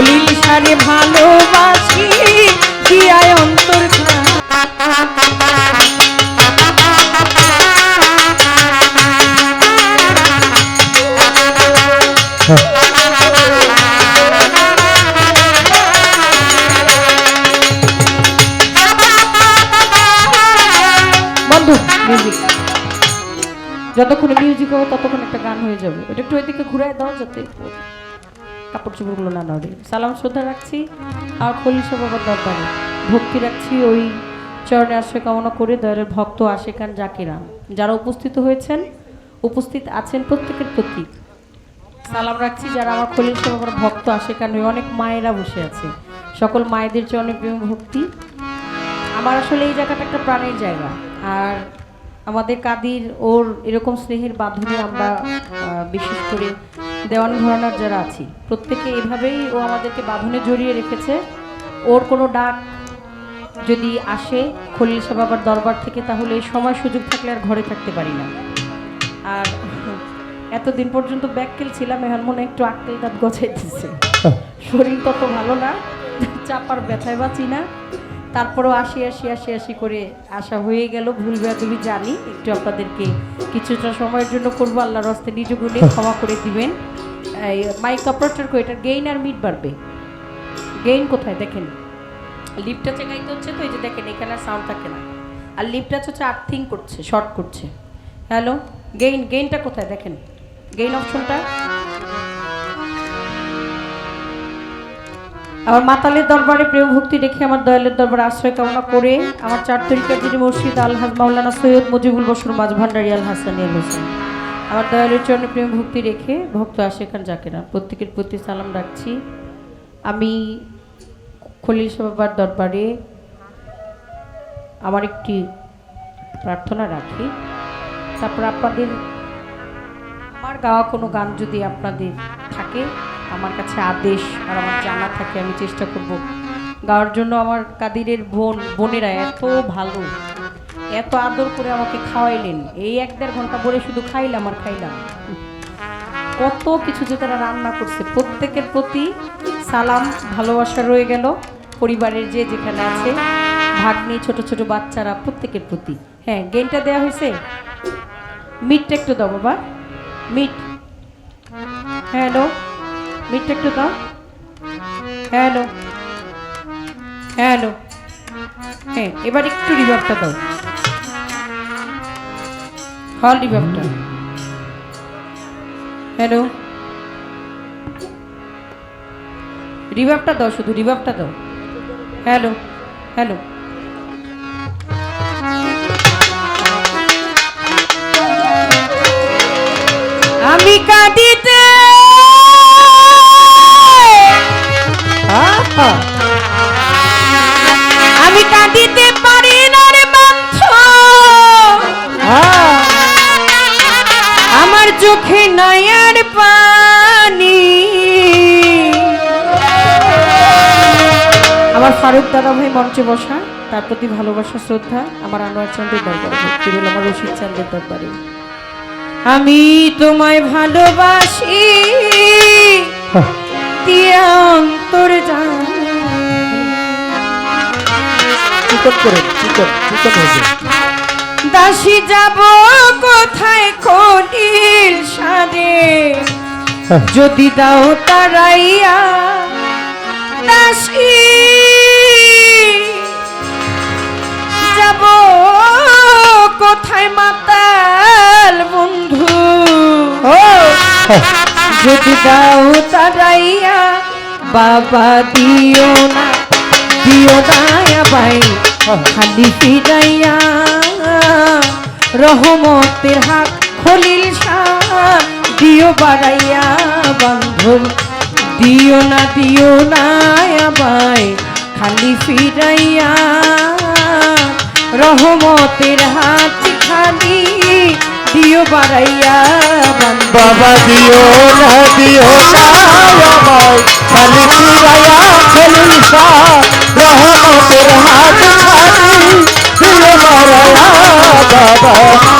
খলিল সারে ভালোবাসি দিয়ায় অন্তর বন্ধু মিউজিক যতক্ষণ মিউজিক হবে, ততক্ষণ একটা গান হয়ে যাবে। ওটা একটু ওইদিকে ঘুরায় দাও যাতে। কাপড় চোপড়গুলো না নড়ে সালাম শ্রদ্ধা রাখছি, আর খলিশা বাবার দরবারে। ভক্তি রাখছি ওই চরণে আশ্রয় কামনা করে দয়ালের ভক্ত আশেকান জাকিরাম যারা উপস্থিত হয়েছেন, উপস্থিত আছেন প্রত্যেকের প্রতি। সালাম রাখছি যারা আমার খলিশা বাবার ভক্ত আশেকান ওই অনেক মায়েরা বসে আছে। সকল মায়েদের চরণে প্রেম ভক্তি। আমার আসলে এই জায়গাটা একটা প্রাণের জায়গা। আর আমাদের কাদির ওর এরকম স্নেহের বাঁধনে আমরা বিশেষ করে দেওয়ান ঘরানার যারা আছি প্রত্যেকে এভাবেই ও আমাদেরকে বাঁধনে জড়িয়ে রেখেছে। ওর কোনো ডাক যদি আসে খলিল শাহ বাবার দরবার থেকে তাহলে সময় সুযোগ থাকলে আর ঘরে থাকতে পারি না। আর এতদিন পর্যন্ত ব্যাককেল ছিলাম এখন মনে একটু আক্কেল দাঁত গছাইতেছে শরীর তত ভালো না চাপার ব্যথায় বাঁচি না। তারপরেও আসি আসি আসি আসি করে আসা হয়ে গেল। ভুল তুমি জানি, একটু আপনাদেরকে কিছুটা সময়ের জন্য করব। আল্লাহর হস্তে নিজ গুণে ক্ষমা করে দিবেন। মাইক অপারেটর কো, এটার গেইন আর মিট বাড়বে। গেইন কোথায়? দেখেন। লিফটটা চেকাইতে হচ্ছে তো, এই যে দেখেন, এখানে আর সাউন্ড থাকে না। আর লিফটটা হচ্ছে আর্থিং করছে শর্ট করছে। হ্যালো গেইন গেইনটা কোথায়? দেখেন। গেইন অপশনটা আমার মাতালের দরবারে প্রেম ভক্তি রেখে আমার দয়ালের দরবারে আশ্রয় কামনা করে আমার চার তরিকার যিনি মসজিদ আলহাজ মাওলানা সৈয়দ মুজিবুল বসর মাঝ ভান্ডারি আল হাসানি আল হোসেন। আমার দয়ালের চরণে প্রেম ভক্তি রেখে ভক্ত আশেখান জাকেরা। প্রত্যেকের প্রতি সালাম রাখছি। আমি খলিল সাবাবার দরবারে আমার একটি প্রার্থনা রাখি। তারপর আপনাদের আমার গাওয়া কোনো গান যদি আপনাদের থাকে আমার কাছে আদেশ আর আমার জানা থাকে, আমি চেষ্টা করব। গাওয়ার জন্য আমার কাদিরের বোন, বোনেরা এত ভালো, এত আদর করে আমাকে খাওয়াইলেন। এই এক দেড় ঘণ্টা পরে শুধু খাইলাম আর খাইলাম। কত কিছু যে তারা রান্না করছে, প্রত্যেকের প্রতি সালাম, ভালোবাসা রয়ে গেল পরিবারের যে যেখানে আছে, ভাগ্নি, ছোট ছোট বাচ্চারা প্রত্যেকের প্রতি। হ্যাঁ গেমটা দেওয়া হয়েছে? মিটটা একটু দাও বাবা। মিট। হ্যালো। মিটটা একটু দাও। হ্যালো। হ্যালো। হ্যাঁ এবার একটু রিভার্বটা দাও। হল রিভার্বটা হ্যালো। রিভার্বটা দাও শুধু রিভার্বটা দাও। হ্যালো। হ্যালো। পানি। আমার ফারুক দাদা ভাই মঞ্চে বসা তার প্রতি ভালোবাসা শ্রদ্ধা আমার আনোয়ার চন্দ্রের দরবারে। আমার রশিদ চন্দ্রের দরবারে। আমি তোমায় ভালোবাসি দিয়া অন্তর জান? চিকন করে চিকন চিকন হয়েছে দাসী যাব কোথায় খনির সাদে যদি দাও তারাইয়া দাসী যাব কোথায় মাতাল বন্ধু? যদি দাও তারাইয়া বাবা দিও না দিও না ভাই খালি ফিরাইয়া রহমতের হাত খলিল দিও বাড়াইয়া বান্ধব। দিও না দিও না খালি ফিরাইয়া। রহমতের হাত খালি দিও বাড়াইয়া বাবা, দিও না, দিও খালি ফিরাইয়া খলিল রহমতের হাত খালি দিও মারায়া বাবা।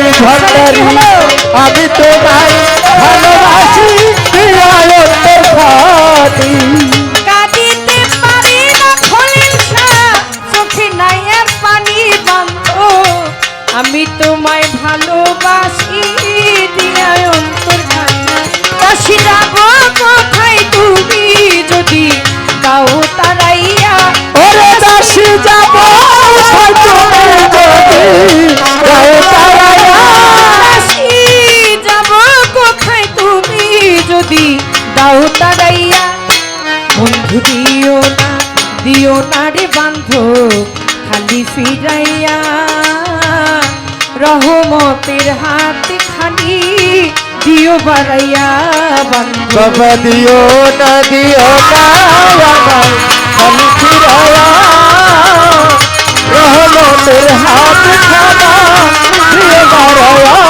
খালি ভান্ডারি আমি তোমায় ভালোবাসি দিয়াই অন্তর যদি দাও তারাইয়া, বন্ধু দিও না দিও না রে বান্ধ খালি ফিরাইয়া। রহমতের হাত খালি দিও বাড়াইয়া বান্ধ বাবা, দিও না দিও না খালি ফিরায়া রহমতের হাত খানা দিয়ে মারায়া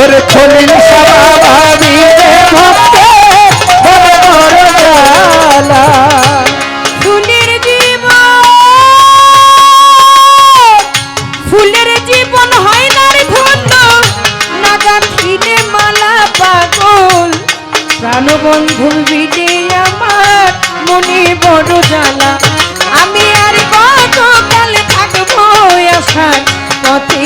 ওরে খলিল সাবাবি জালা ফুলের জীবন হয় না রে ধন্য মালা পাগল। প্রাণবন্ধুর বিদে আমার মনে বড় জ্বালা। আমি আর কত কাল থাকব আশার পথে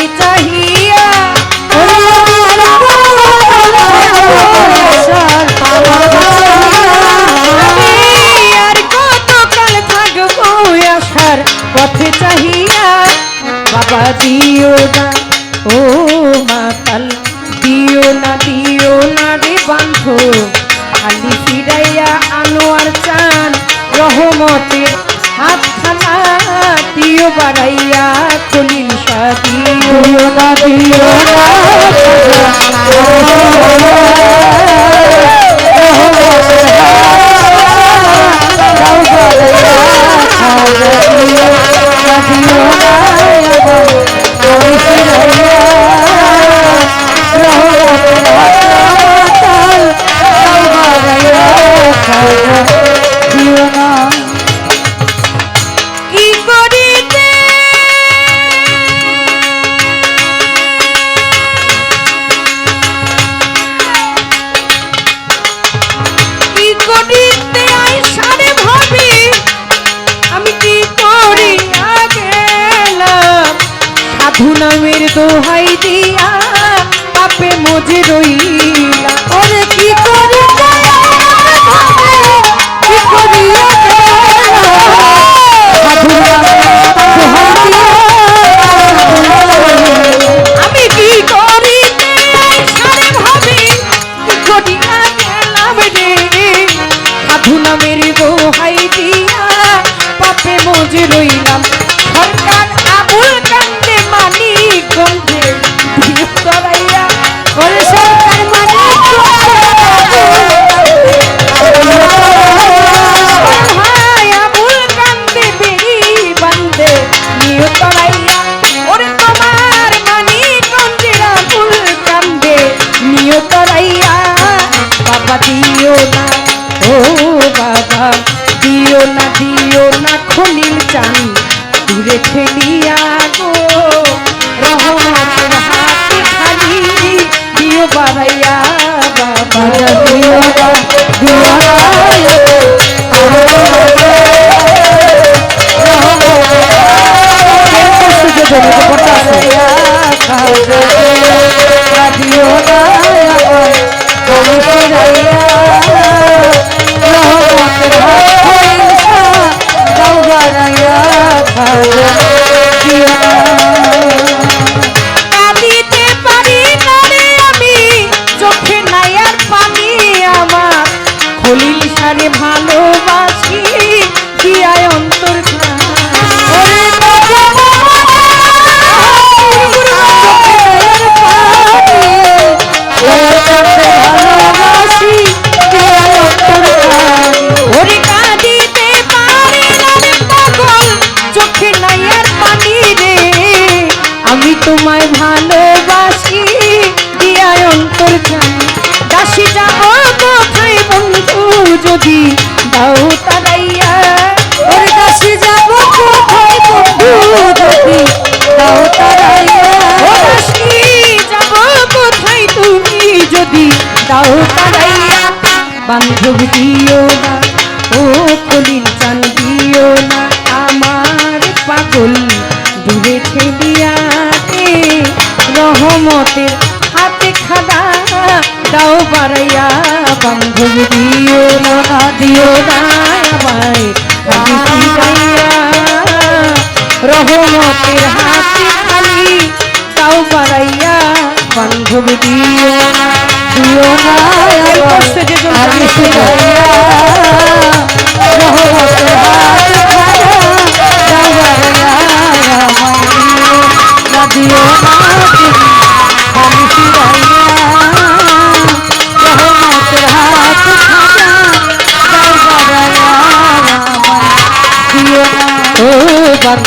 independent.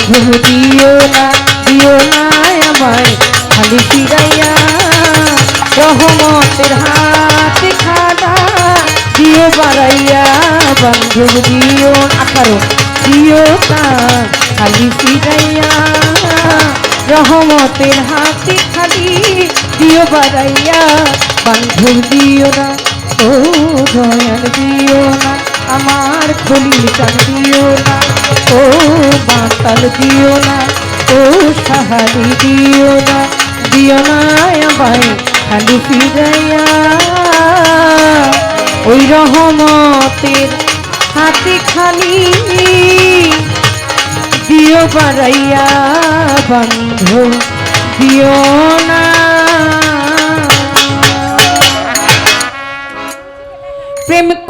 বান্ধব দিও না দিও না আমায়। খালি ফিরাইয়া রহমতের হাতে খাদা দিও বাড়াইয়া, বান্ধব দিও আঠারো দিও না। খালি ফিরাইয়া রহমতের হাতে খালি দিও বাড়াইয়া, বান্ধব দিও না। ও দয়াল দিও না। আমার খলিল চান দিও না, ও বাতাল দিও না, ও সাহারি দিও না দিও না আমায় খালি ফিরাইয়া। ওই রহমতের হাতে খালি দিও বাড়াইয়া বন্ধ, দিও না। প্রেম